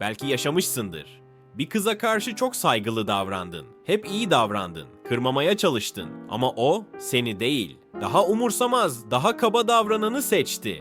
Belki yaşamışsındır. Bir kıza karşı çok saygılı davrandın. Hep iyi davrandın. Kırmamaya çalıştın. Ama o seni değil. Daha umursamaz, daha kaba davrananı seçti.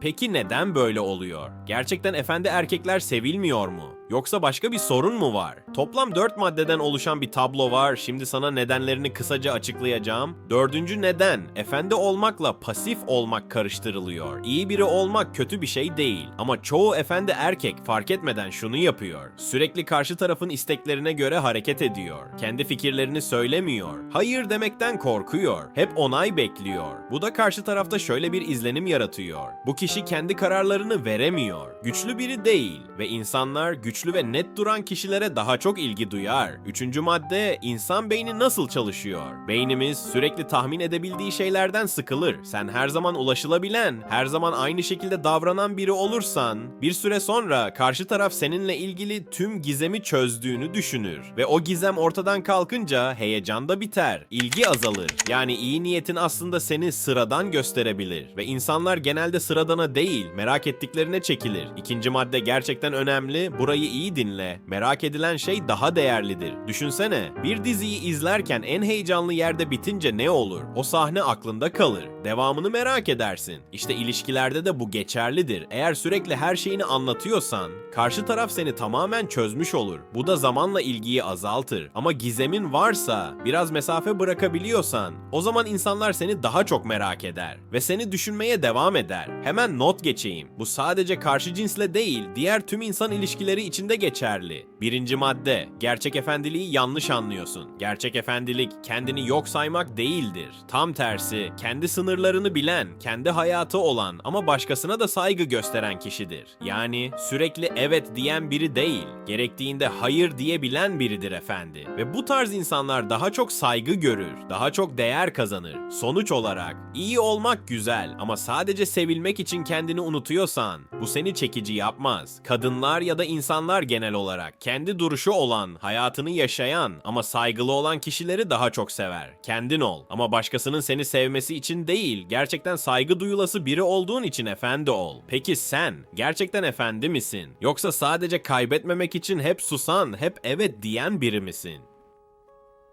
Peki neden böyle oluyor? Gerçekten efendi erkekler sevilmiyor mu? Yoksa başka bir sorun mu var? Toplam 4 maddeden oluşan bir tablo var. Şimdi sana nedenlerini kısaca açıklayacağım. Dördüncü neden, efendi olmakla pasif olmak karıştırılıyor. İyi biri olmak kötü bir şey değil. Ama çoğu efendi erkek fark etmeden şunu yapıyor. Sürekli karşı tarafın isteklerine göre hareket ediyor. Kendi fikirlerini söylemiyor. Hayır demekten korkuyor. Hep onay bekliyor. Bu da karşı tarafta şöyle bir izlenim yaratıyor. Bu kişi kendi kararlarını veremiyor. Güçlü biri değil ve insanlar güçlü ve net duran kişilere daha çok ilgi duyar. Üçüncü madde insan beyni nasıl çalışıyor? Beynimiz sürekli tahmin edebildiği şeylerden sıkılır. Sen her zaman ulaşılabilen, her zaman aynı şekilde davranan biri olursan bir süre sonra karşı taraf seninle ilgili tüm gizemi çözdüğünü düşünür ve o gizem ortadan kalkınca heyecan da biter, ilgi azalır. Yani iyi niyetin aslında seni sıradan gösterebilir ve insanlar genelde sıradana değil, merak ettiklerine çekilir. İkinci madde gerçekten önemli. Burayı iyi dinle. Merak edilen şey daha değerlidir. Düşünsene, bir diziyi izlerken en heyecanlı yerde bitince ne olur? O sahne aklında kalır. Devamını merak edersin. İşte ilişkilerde de bu geçerlidir. Eğer sürekli her şeyini anlatıyorsan, karşı taraf seni tamamen çözmüş olur. Bu da zamanla ilgiyi azaltır. Ama gizemin varsa, biraz mesafe bırakabiliyorsan, o zaman insanlar seni daha çok merak eder ve seni düşünmeye devam eder. Hemen not geçeyim. Bu sadece karşı cinsle değil, diğer tüm insan ilişkileri içinde geçerli. Birinci madde, gerçek efendiliği yanlış anlıyorsun. Gerçek efendilik kendini yok saymak değildir. Tam tersi, kendi sınırlarını bilen, kendi hayatı olan ama başkasına da saygı gösteren kişidir. Yani sürekli evet diyen biri değil, gerektiğinde hayır diyebilen biridir efendi. Ve bu tarz insanlar daha çok saygı görür, daha çok değer kazanır. Sonuç olarak iyi olmak güzel ama sadece sevilmek için kendini unutuyorsan bu seni çekici yapmaz. Kadınlar ya da insanlar genel olarak kendi duruşu olan, hayatını yaşayan ama saygılı olan kişileri daha çok sever. Kendin ol ama başkasının seni sevmesi için değil, gerçekten saygı duyulası biri olduğun için efendi ol. Peki sen gerçekten efendi misin? Yoksa sadece kaybetmemek için hep susan, hep evet diyen biri misin?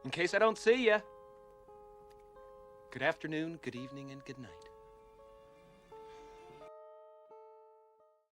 In case I don't see ya. Good afternoon, good evening, and good night.